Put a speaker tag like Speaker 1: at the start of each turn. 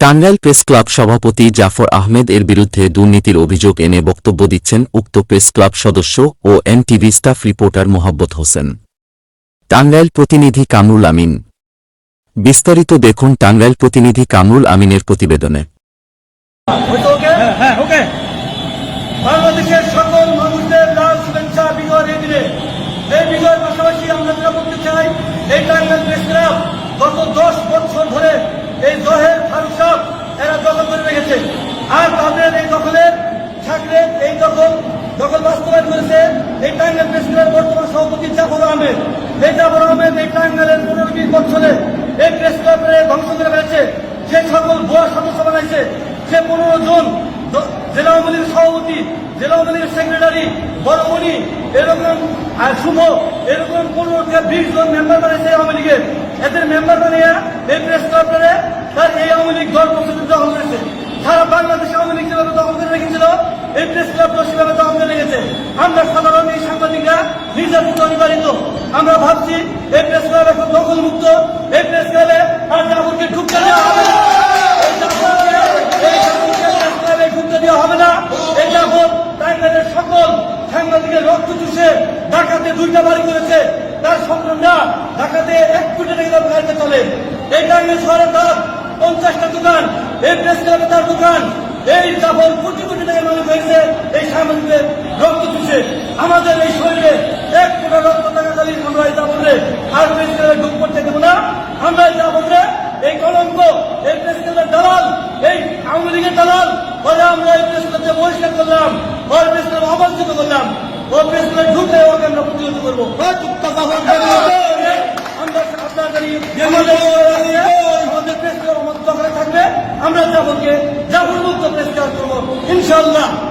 Speaker 1: Tangail press club সভাপতি জাফর আহমেদ এর বিরুদ্ধে দুর্নীতির অভিযোগ এনে বক্তব্য দিচ্ছেন উক্ত প্রেস ক্লাব সদস্য ও এনটিভি স্টাফ রিপোর্টার মোহাব্বত হোসেন। টাঙ্গাইল প্রতিনিধি কামরুল আমিন। বিস্তারিত দেখুন টাঙ্গাইল প্রতিনিধি কামরুল আমিনের প্রতিবেদনে।
Speaker 2: হ্যাঁ হ্যাঁ এই বিজয়ের পাশাপাশি আমরা যেটা বলতে চাই। এই টাঙ্গাইল প্রেস ক্লাব আর তাদের এই দখলের থাকলে এই দখল দখল বাস্তবায়ন করেছে এই টাঙ্গাইল প্রেস ক্লাবের বর্তমান সভাপতি জাফর আহমেদ। এই জাফর আহমেদ এই টাঙ্গাইলের পনেরো বিশ বছরে এই প্রেস ক্লাবের ধ্বংস করে ফেলেছে। যে সকল ভুয়া সদস্য বানাইছে সে পনেরো জন জেলা আওয়ামী সভাপতি, জেলা আওয়ামী লীগের সেক্রেটারি বড়মণি, এরকম, আর শুভ, এরকম পনেরো থেকে বিশ জন মেম্বার বানিয়েছে আওয়ামী লীগের। এদের মেম্বার বানিয়ে এই প্রেস ক্লাবটারে তার এই আওয়ামী লীগ দল পর্যন্ত দখল করেছে। সারা বাংলাদেশ আওয়ামী লীগ যেভাবে দখল করে রেখেছিল, এই প্রেস ক্লাবটা সেভাবে দখল করে রেখেছে। আমরা সাধারণ এই সাংবাদিকরা নির্যাতিত নিবারিত আমরা ভাবছি এই প্রেস ক্লাব এখন দখল মুক্ত এই প্রেস ক্লাবে আর জাফরকে ঢুকতে দেওয়া হবে ক্লাবে ঢুকতে এক কোটি টাকা গাড়িতে চলে। এই টাইগার শহরে তার পঞ্চাশটা দোকান, এই প্রেস ক্লাবে দোকান, এই জাফর কোটি কোটি টাকা মানুষ হয়েছে, এই সাংবাদিকের রক্ত চুষে, আমাদের এই শরীরে এক কোটি রক্ত খালি আমরা এই জাফরে আর প্রেস ক্লাবে ঢুক করতে দেবো না। আমরা এই জাফরে এই কলঙ্ক, এই প্রেস ক্লাবের দালাল, এই আওয়ামী লীগের দালাল, পরে আমরা এই প্রেস ক্লাবকে বহিষ্কার করলাম ওর প্রেস ক্লাব অবস্থিত করলাম। ও প্রেস ক্লাবে ঢুকলে ওকে আমরা প্রতিহত করব আমরা আপনাদের এই- আমাদের আমাদের প্রেস ক্লাব আমাদের দখলে থাকবে আমরা জাফরকে জাফর